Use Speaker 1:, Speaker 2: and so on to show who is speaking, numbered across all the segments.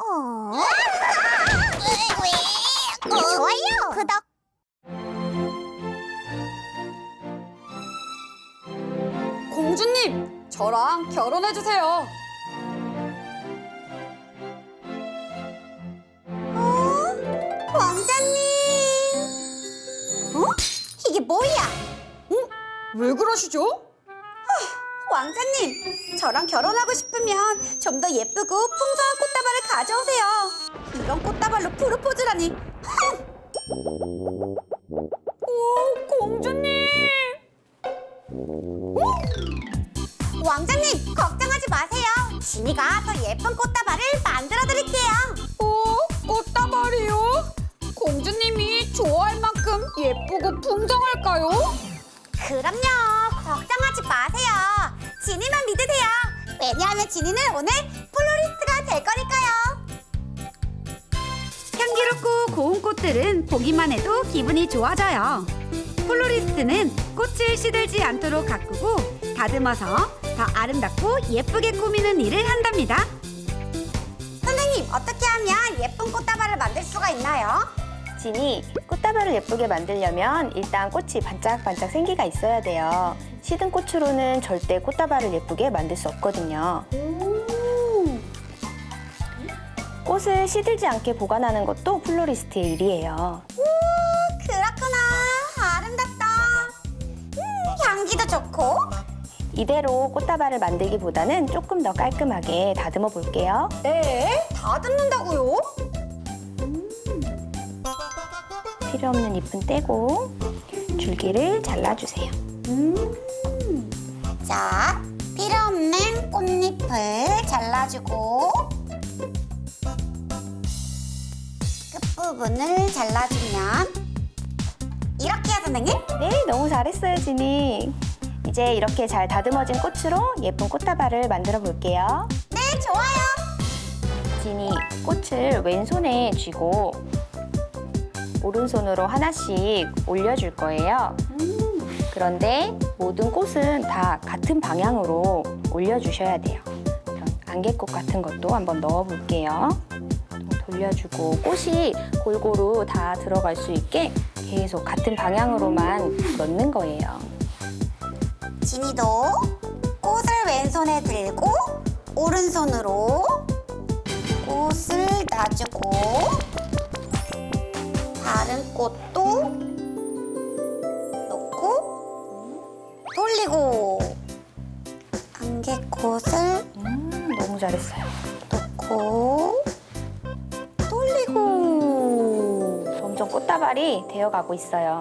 Speaker 1: 어? 좋아요. 구독.
Speaker 2: 공주님, 저랑 결혼해 주세요.
Speaker 1: 어? 왕자님. 어? 이게 뭐야?
Speaker 2: 왜 그러시죠?
Speaker 1: 왕자님, 저랑 결혼하고 싶으면 좀 더 예쁘고 풍성한 꽃다발을 가져오세요. 이런 꽃다발로 프로포즈라니.
Speaker 2: 오, 공주님.
Speaker 1: 왕자님, 걱정하지 마세요. 지니가 더 예쁜 꽃다발을 만들어 드릴게요.
Speaker 2: 오, 꽃다발이요? 공주님이 좋아할 만큼 예쁘고 풍성할까요?
Speaker 1: 그럼요. 걱정하지. 지니만 믿으세요. 왜냐하면 지니는 오늘 플로리스트가 될 거니까요.
Speaker 3: 향기롭고 고운 꽃들은 보기만 해도 기분이 좋아져요. 플로리스트는 꽃을 시들지 않도록 가꾸고 다듬어서 더 아름답고 예쁘게 꾸미는 일을 한답니다.
Speaker 1: 선생님, 어떻게 하면 예쁜 꽃다발을 만들 수가 있나요?
Speaker 4: 진이 꽃다발을 예쁘게 만들려면 일단 꽃이 반짝반짝 생기가 있어야 돼요. 시든 꽃으로는 절대 꽃다발을 예쁘게 만들 수 없거든요. 꽃을 시들지 않게 보관하는 것도 플로리스트의 일이에요.
Speaker 1: 그렇구나. 아름답다. 음, 향기도 좋고.
Speaker 4: 이대로 꽃다발을 만들기보다는 조금 더 깔끔하게 다듬어 볼게요.
Speaker 1: 네, 다 듣는다고요?
Speaker 4: 필요 없는 잎은 떼고 줄기를 잘라주세요.
Speaker 1: 자, 필요 없는 꽃잎을 잘라주고 끝부분을 잘라주면 이렇게요, 선생님?
Speaker 4: 네, 너무 잘했어요, 진이. 이제 이렇게 잘 다듬어진 꽃으로 예쁜 꽃다발을 만들어 볼게요.
Speaker 1: 네, 좋아요.
Speaker 4: 진이 꽃을 왼손에 쥐고 오른손으로 하나씩 올려줄 거예요. 그런데 모든 꽃은 다 같은 방향으로 올려주셔야 돼요. 안개꽃 같은 것도 한번 넣어볼게요. 돌려주고 꽃이 골고루 다 들어갈 수 있게 계속 같은 방향으로만 넣는 거예요.
Speaker 1: 진이도 꽃을 왼손에 들고 오른손으로 꽃을 놔주고 다른 꽃도 놓고 돌리고 안개꽃을
Speaker 4: 음, 너무 잘했어요.
Speaker 1: 놓고 돌리고
Speaker 4: 점점 꽃다발이 되어가고 있어요.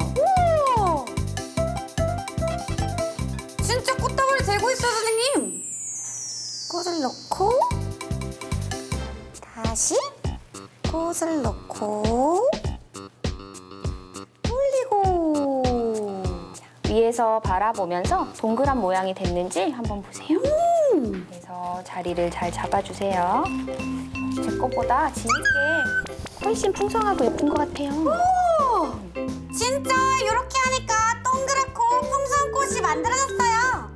Speaker 2: 진짜 꽃다발이 되고 있어요, 선생님.
Speaker 1: 꽃을 넣고 다시 꽃을 넣고
Speaker 4: 위에서 바라보면서 동그란 모양이 됐는지 한번 보세요.
Speaker 1: 음.
Speaker 4: 그래서 자리를 잘 잡아주세요. 제 것보다 진게 훨씬 풍성하고 예쁜 것 같아요.
Speaker 1: 진짜 이렇게 하니까 동그랗고 풍성한 꽃이 만들어졌어요.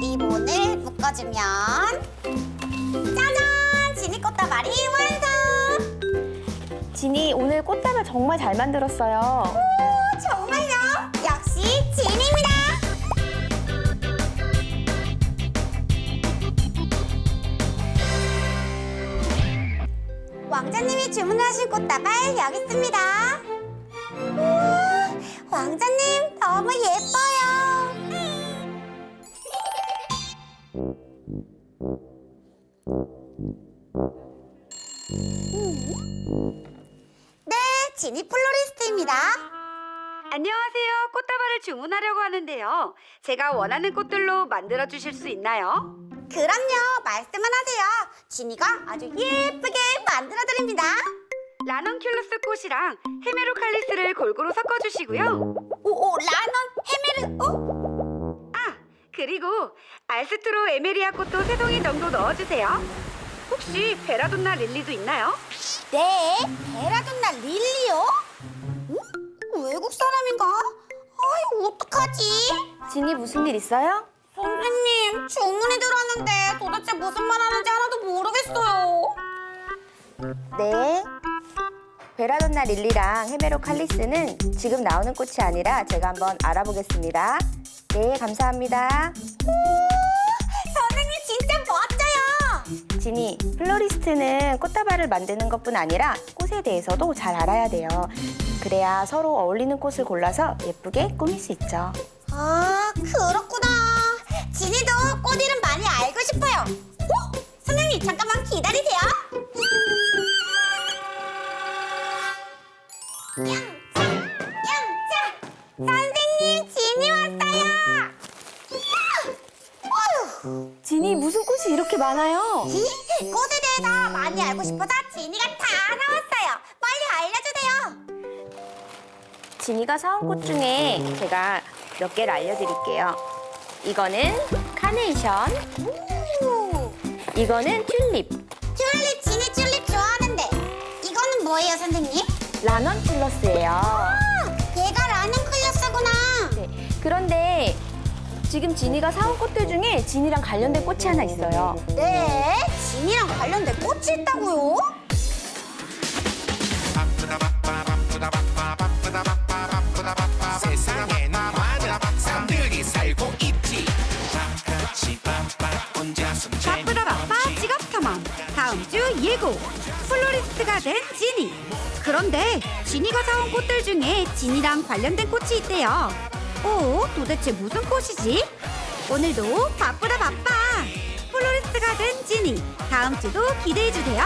Speaker 1: 리본을 묶어주면 꽃다발
Speaker 4: 정말 잘 만들었어요.
Speaker 1: 오, 정말요? 역시 진입니다. 왕자님이 주문하신 꽃다발 여기 있습니다. 우와, 왕자님 너무 예뻐요. 네, 지니 플로리스트입니다.
Speaker 3: 안녕하세요. 꽃다발을 주문하려고 하는데요. 제가 원하는 꽃들로 만들어 주실 수 있나요?
Speaker 1: 그럼요, 말씀만 하세요. 지니가 아주 예쁘게 만들어 드립니다.
Speaker 3: 라넌큘루스 꽃이랑 헤메로칼리스를 골고루 섞어 주시고요.
Speaker 1: 오, 오 라넌 헤메르, 어?
Speaker 3: 아, 그리고 알스트로 에메리아 꽃도 세 동이 정도 넣어 주세요. 혹시 베라돈나 릴리도 있나요?
Speaker 1: 네, 베라돈나 릴리요? 응? 외국 사람인가? 아이, 어떡하지?
Speaker 4: 진이 무슨 일 있어요?
Speaker 1: 선생님, 주문이 들어왔는데 도대체
Speaker 2: 무슨 말 하는지 하나도 모르겠어요.
Speaker 4: 네. 베라돈나 릴리랑 헤메로 칼리스는 지금 나오는 꽃이 아니라 제가 한번 알아보겠습니다. 네, 감사합니다.
Speaker 1: 선
Speaker 4: 지니, 플로리스트는 꽃다발을 만드는 것뿐 아니라 꽃에 대해서도 잘 알아야 돼요. 그래야 서로 어울리는 꽃을 골라서 예쁘게 꾸밀 수 있죠.
Speaker 1: 아, 그렇구나. 진이도 꽃 이름 많이 알고 싶어요. 어? 선생님, 잠깐만 기다리세요.
Speaker 4: 많아요?
Speaker 1: 이 꽃에 대해서 많이 알고 싶어서 진이가 다 나왔어요. 빨리 알려주세요.
Speaker 4: 지니가 사온 꽃 중에 제가 몇 개를 알려드릴게요. 이거는 카네이션,
Speaker 1: 오,
Speaker 4: 이거는 튤립,
Speaker 1: 튤립, 진이 튤립 좋아하는데 이거는 뭐예요, 선생님?
Speaker 4: 라넌틸러스예요.
Speaker 1: 아, 얘가 라는 클래스구나.
Speaker 4: 네, 그런데 지금 지니가 사온 꽃들 중에 지니랑 관련된 꽃이 하나 있어요.
Speaker 1: 네, 진이랑 관련된 꽃이 있다고요?
Speaker 5: 세상에
Speaker 3: 바빠 직업 탐험 다음 주 예고. 플로리스트가 된 지니 그런데 지니가 사온 꽃들 중에 지니랑 관련된 꽃이 있대요 오 도대체 무슨 꽃이지? 오늘도 바쁘다 바빠 플로리스트가 된 지니 다음 주도 기대해 주세요